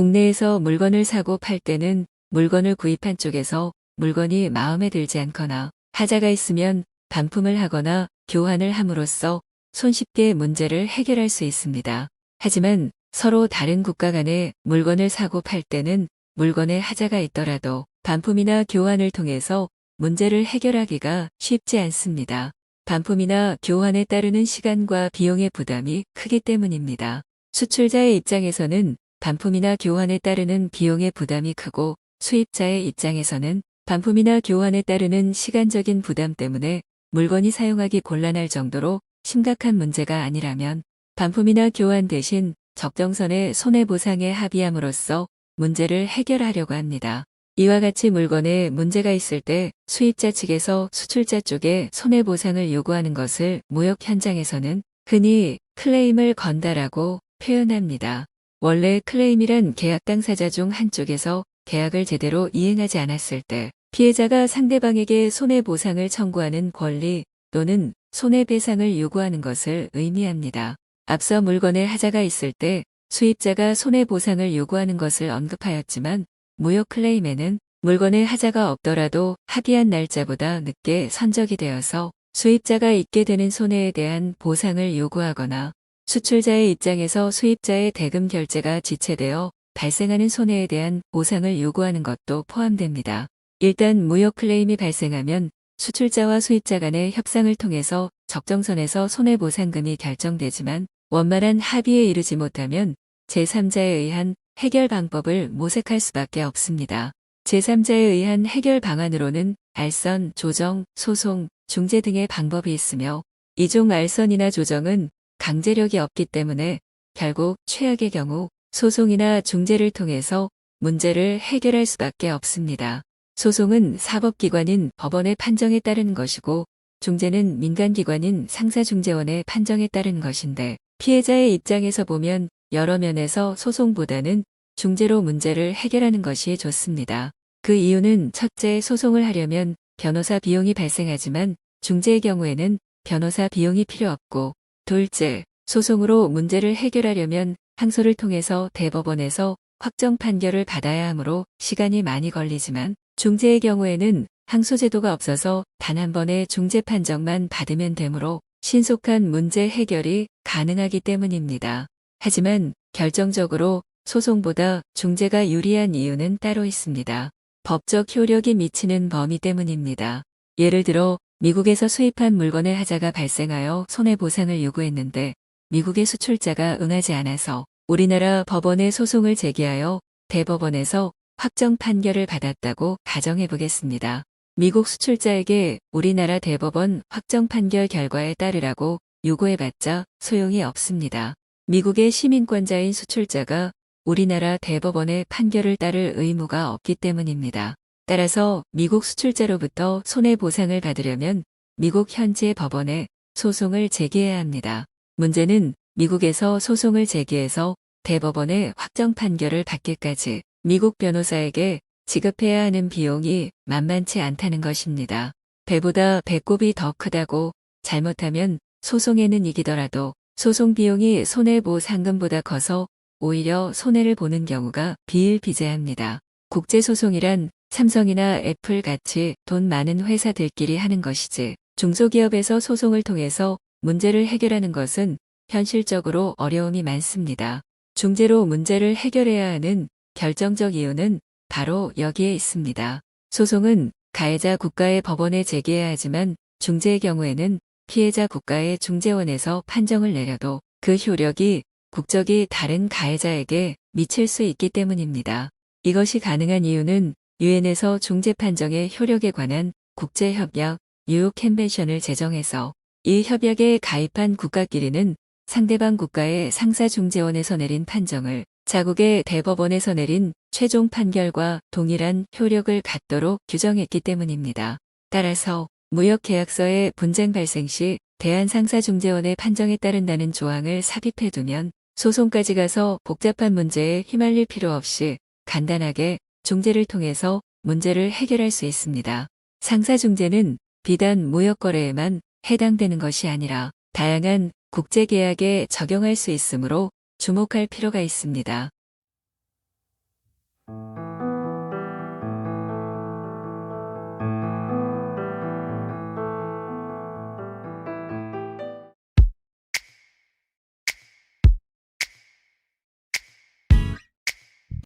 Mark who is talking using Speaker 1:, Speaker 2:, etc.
Speaker 1: 국내에서 물건을 사고 팔 때는 물건을 구입한 쪽에서 물건이 마음에 들지 않거나 하자가 있으면 반품을 하거나 교환을 함으로써 손쉽게 문제를 해결할 수 있습니다. 하지만 서로 다른 국가 간에 물건을 사고 팔 때는 물건에 하자가 있더라도 반품이나 교환을 통해서 문제를 해결하기가 쉽지 않습니다. 반품이나 교환에 따르는 시간과 비용의 부담이 크기 때문입니다. 수출자의 입장에서는 반품이나 교환에 따르는 비용의 부담이 크고 수입자의 입장에서는 반품이나 교환에 따르는 시간적인 부담 때문에 물건이 사용하기 곤란할 정도로 심각한 문제가 아니라면 반품이나 교환 대신 적정선의 손해보상에 합의함으로써 문제를 해결하려고 합니다. 이와 같이 물건에 문제가 있을 때 수입자 측에서 수출자 쪽에 손해보상을 요구하는 것을 무역 현장에서는 흔히 클레임을 건다라고 표현합니다. 원래 클레임이란 계약 당사자 중 한쪽에서 계약을 제대로 이행하지 않았을 때 피해자가 상대방에게 손해보상을 청구하는 권리 또는 손해배상을 요구하는 것을 의미합니다. 앞서 물건에 하자가 있을 때 수입자가 손해보상을 요구하는 것을 언급하였지만 무역 클레임에는 물건에 하자가 없더라도 합의한 날짜보다 늦게 선적이 되어서 수입자가 입게 되는 손해에 대한 보상을 요구하거나 수출자의 입장에서 수입자의 대금 결제가 지체되어 발생하는 손해에 대한 보상을 요구하는 것도 포함됩니다. 일단 무역 클레임이 발생하면 수출자와 수입자 간의 협상을 통해서 적정선에서 손해보상금이 결정되지만 원만한 합의에 이르지 못하면 제3자에 의한 해결 방법을 모색할 수밖에 없습니다. 제3자에 의한 해결 방안으로는 알선, 조정, 소송, 중재 등의 방법이 있으며 이종 알선이나 조정은 강제력이 없기 때문에 결국 최악의 경우 소송이나 중재를 통해서 문제를 해결할 수밖에 없습니다. 소송은 사법기관인 법원의 판정에 따른 것이고 중재는 민간기관인 상사중재원의 판정에 따른 것인데 피해자의 입장에서 보면 여러 면에서 소송보다는 중재로 문제를 해결하는 것이 좋습니다. 그 이유는 첫째 소송을 하려면 변호사 비용이 발생하지만 중재의 경우에는 변호사 비용이 필요 없고 둘째 소송으로 문제를 해결하려면 항소를 통해서 대법원에서 확정 판결을 받아야 하므로 시간이 많이 걸리지만 중재의 경우에는 항소 제도가 없어서 단 한 번의 중재 판정만 받으면 되므로 신속한 문제 해결이 가능하기 때문입니다. 하지만 결정적으로 소송보다 중재가 유리한 이유는 따로 있습니다. 법적 효력이 미치는 범위 때문입니다. 예를 들어 미국에서 수입한 물건의 하자가 발생하여 손해보상을 요구했는데 미국의 수출자가 응하지 않아서 우리나라 법원에 소송을 제기하여 대법원에서 확정 판결을 받았다고 가정해 보겠습니다. 미국 수출자에게 우리나라 대법원 확정 판결 결과에 따르라고 요구해봤자 소용이 없습니다. 미국의 시민권자인 수출자가 우리나라 대법원의 판결을 따를 의무가 없기 때문입니다. 따라서 미국 수출자로부터 손해보상을 받으려면 미국 현지 법원에 소송을 제기해야 합니다. 문제는 미국에서 소송을 제기해서 대법원의 확정 판결을 받기까지 미국 변호사에게 지급해야 하는 비용이 만만치 않다는 것입니다. 배보다 배꼽이 더 크다고 잘못하면 소송에는 이기더라도 소송 비용이 손해보상금보다 커서 오히려 손해를 보는 경우가 비일비재합니다. 국제소송이란 삼성이나 애플 같이 돈 많은 회사들끼리 하는 것이지 중소기업에서 소송을 통해서 문제를 해결하는 것은 현실적으로 어려움이 많습니다. 중재로 문제를 해결해야 하는 결정적 이유는 바로 여기에 있습니다. 소송은 가해자 국가의 법원에 제기해야 하지만 중재의 경우에는 피해자 국가의 중재원에서 판정을 내려도 그 효력이 국적이 다른 가해자에게 미칠 수 있기 때문입니다. 이것이 가능한 이유는 유엔에서 중재 판정의 효력에 관한 국제협약 뉴욕 컨벤션을 제정해서 이 협약에 가입한 국가끼리는 상대방 국가의 상사 중재원에서 내린 판정을 자국의 대법원에서 내린 최종 판결과 동일한 효력을 갖도록 규정했기 때문입니다. 따라서 무역계약서의 분쟁 발생 시 대한상사중재원의 판정에 따른다는 조항을 삽입해두면 소송까지 가서 복잡한 문제에 휘말릴 필요 없이 간단하게 중재를 통해서 문제를 해결할 수 있습니다. 상사 중재는 비단 무역 거래에만 해당되는 것이 아니라 다양한 국제 계약에 적용할 수 있으므로 주목할 필요가 있습니다.